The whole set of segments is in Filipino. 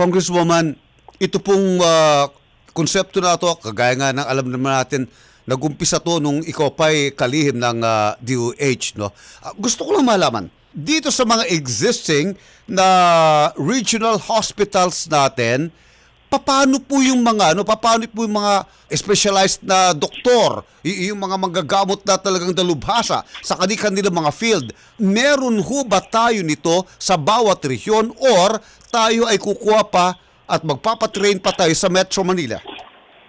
Congresswoman, ito pong ah, konsepto na to, kagaya nga ng alam naman natin, nagumpisa to nung ikaw pa'y kalihim ng ah, DOH. No? Ah, gusto ko lang malaman, dito sa mga existing na regional hospitals natin, paano po yung mga ano, paano po yung mga specialized na doktor, y- yung mga manggagamot na talagang dalubhasa sa kanilang mga field. Meron ho ba tayo nito sa bawat rehiyon or tayo ay kukuha pa at magpapatrain pa tayo sa Metro Manila?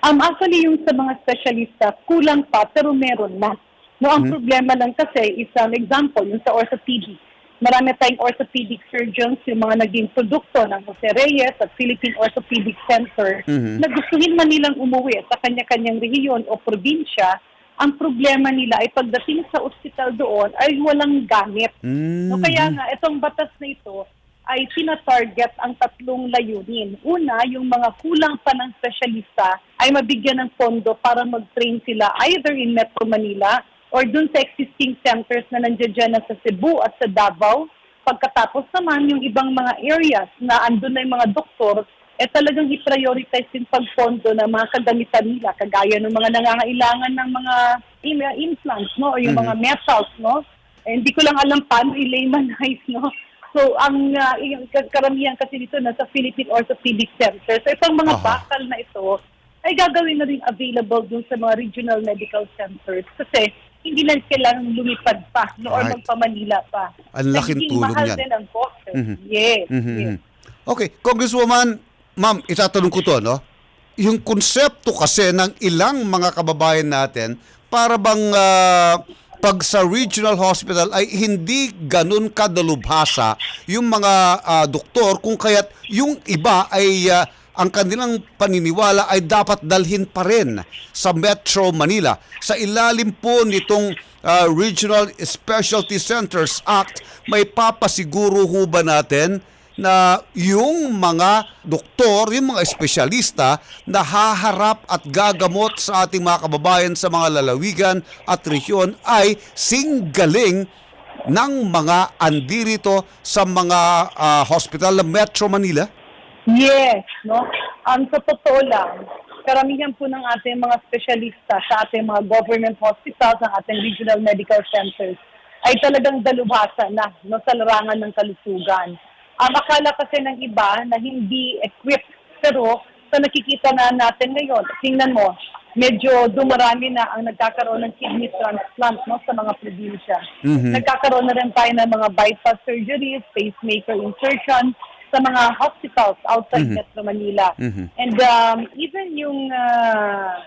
Um, actually, yung sa mga specialista, kulang pa, pero meron na. No, ang problema lang kasi is, um, example, yung sa orthopedic. Marami tayong orthopedic surgeons, yung mga naging produkto ng Jose Reyes at Philippine Orthopedic Center, na gustuhin man nilang umuwi sa kanya-kanyang rehiyon o probinsya, ang problema nila ay pagdating sa ospital doon ay walang gamit. No, kaya nga, itong batas na ito ay tina-target ang tatlong layunin. Una, yung mga kulang pa ng espesyalista ay mabigyan ng pondo para mag-train sila either in Metro Manila or dun sa existing centers na nandiyan dyan na sa Cebu at sa Davao. Pagkatapos naman, yung ibang mga areas na andun na yung mga doktor, eh talagang i-prioritize yung pagpondo ng mga kagamitan nila, kagaya ng mga nangangailangan ng mga im- implants, no? O yung mga metals, no? Eh, hindi ko lang alam paano i-laymanize, no? So, ang uh, yung karamihan kasi dito nasa Philippine Orthopedic Center. So, itong mga Aha. bakal na ito ay gagawin na rin available dun sa mga regional medical centers kasi hindi na kailangan lumipad pa no, or Right. magpa-Manila pa. Ang laking Nagiging tulong mahal yan. din ang eh. Mhm. Yes, Mhm, yes. Okay, Congresswoman, ma'am, itatanong ko to, no? Yung konsepto kasi ng ilang mga kababayan natin, para bang ah, pag sa regional hospital ay hindi ganun kadalubhasa yung mga ah, doktor kung kaya't yung iba ay ah, ang kanilang paniniwala ay dapat dalhin pa rin sa Metro Manila. Sa ilalim po nitong ah, Regional Specialty Centers Act, may papasiguro ho ba natin na yung mga doktor, yung mga espesyalista na haharap at gagamot sa ating mga kababayan sa mga lalawigan at rehiyon ay singgaling ng mga andirito sa mga ah, hospital ng Metro Manila? Yes, no? Ang sa totoo lang, karamihan po ng ating mga espesyalista sa ating mga government hospitals, ang ating regional medical centers, ay talagang dalubhasa na no, sa larangan ng kalusugan. Ang akala kasi ng iba na hindi equipped, pero sa nakikita na natin ngayon, tingnan mo, medyo dumarami na ang nagkakaroon ng kidney transplant no, sa mga probinsya. Nagkakaroon na rin tayo ng mga bypass surgeries, pacemaker insertion, sa mga hospitals outside Metro Manila. And um, even yung ah,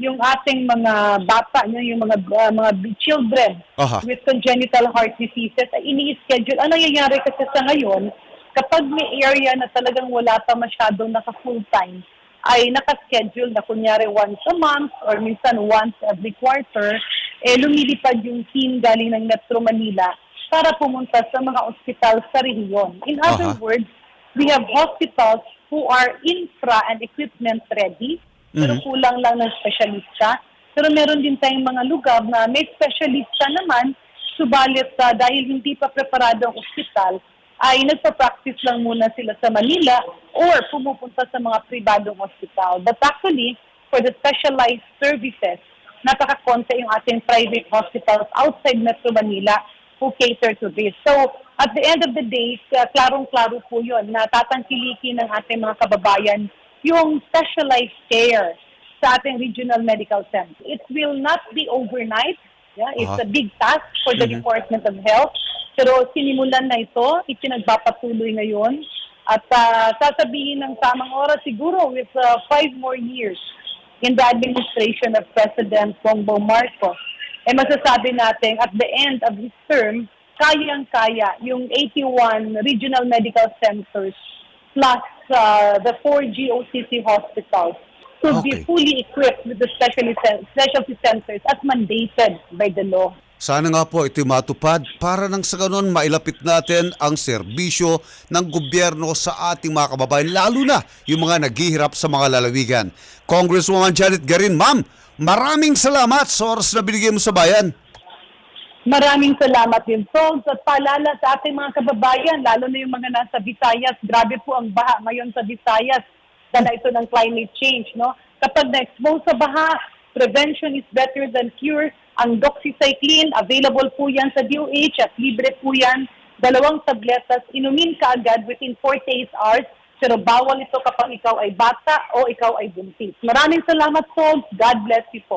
yung ating mga bata, no, yung mga ah, mga children Aha. with congenital heart diseases ay ini-schedule. Ano nangyayari kasi sa ngayon, kapag may area na talagang wala pa masyadong naka full time, ay naka-schedule na kunyari once a month or minsan once every quarter, eh lumilipad yung team galing ng Metro Manila para pumunta sa mga ospital sa rehiyon. In other Aha. words, we have hospitals who are infra and equipment ready, pero kulang lang ng specialista. Pero meron din tayong mga lugar na may specialista naman, subalit ah, dahil hindi pa preparado ang ospital, ay nagpa-practice lang muna sila sa Manila or pumupunta sa mga pribadong hospital. But actually, for the specialized services, napaka-konti yung ating private hospitals outside Metro Manila who cater to this. So, at the end of the day, uh, klarong-klaro po yun na tatangkilikin ng ating mga kababayan yung specialized care sa ating regional medical center. It will not be overnight. Yeah, it's Aha. a big task for the Department of Health. Pero sinimulan na ito, itinagpapatuloy ngayon. At ah, sasabihin ng tamang oras siguro with uh, five more years in the administration of President Bongbong Marcos, eh masasabi natin at the end of his term, kayang-kaya yung 81 regional medical centers plus uh, the four GOCC hospitals to be Okay. fully equipped with the specialty, specialty centers as mandated by the law. Sana nga po ito'y matupad para nang sa ganun mailapit natin ang serbisyo ng gobyerno sa ating mga kababayan, lalo na yung mga naghihirap sa mga lalawigan. Congresswoman Janet Garin, ma'am, maraming salamat sa oras na binigay mo sa bayan. Maraming salamat din, Pogs. At paalala sa ating mga kababayan, lalo na yung mga nasa Visayas, grabe po ang baha ngayon sa Visayas. Dala ito ng climate change, no? Kapag na-expose sa baha, prevention is better than cure. Ang doxycycline, available po yan sa DOH at libre po yan. Dalawang tabletas, inumin ka agad within 48 hours. Pero bawal ito kapag ikaw ay bata o ikaw ay buntis. Maraming salamat, Pogs. God bless you po.